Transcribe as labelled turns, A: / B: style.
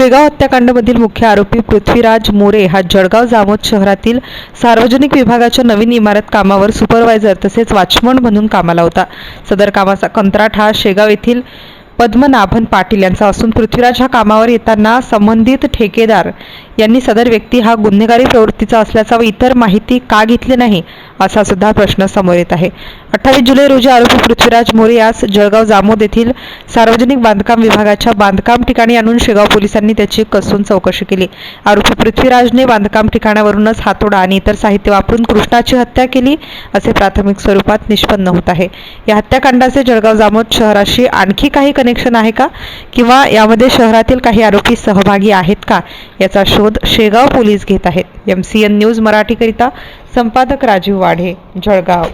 A: शेगाव हत्याकांडमधील मुख्य आरोपी पृथ्वीराज मोरे हा जळगाव जामोद शहरातील सार्वजनिक विभागाच्या नवीन इमारत कामावर सुपरवायझर तसेच वॉचमन म्हणून कामाला होता. सदर कामाचा कंत्राट हा शेगाव येथील पद्मनाभन पाटील यांचा असून पृथ्वीराज हा कामावर येताना संबंधित ठेकेदार यांनी सदर व्यक्ती हा गुन्हेगारी प्रवृत्तीचा असल्याचा व इतर माहिती का घेतली नाही असा सुद्धा प्रश्न समोर येत आहे. अठ्ठावीस जुलै रोजी आरोपी पृथ्वीराज मोरे यास जळगाव जामोद येथील सार्वजनिक बांधकाम विभागाच्या बांधकाम ठिकाणी आणून शेगाव पोलिसांनी त्याची कसून चौकशी केली. आरोपी पृथ्वीराजने बांधकाम ठिकाणावरूनच हातोडा आणि इतर साहित्य वापरून कृष्णाची हत्या केली असे प्राथमिक स्वरूपात निष्पन्न होत आहे. या हत्याकांडाचे जळगाव जामोद शहराशी आणखी काही कनेक्शन आहे का? किंवा यामध्ये शहरातील काही आरोपी सहभागी आहेत का? याचा शोध शेगाव पोलीस घेत आहेत. एम सी एन न्यूज मराठीकरिता संपादक राजीव वाढे जळगाव.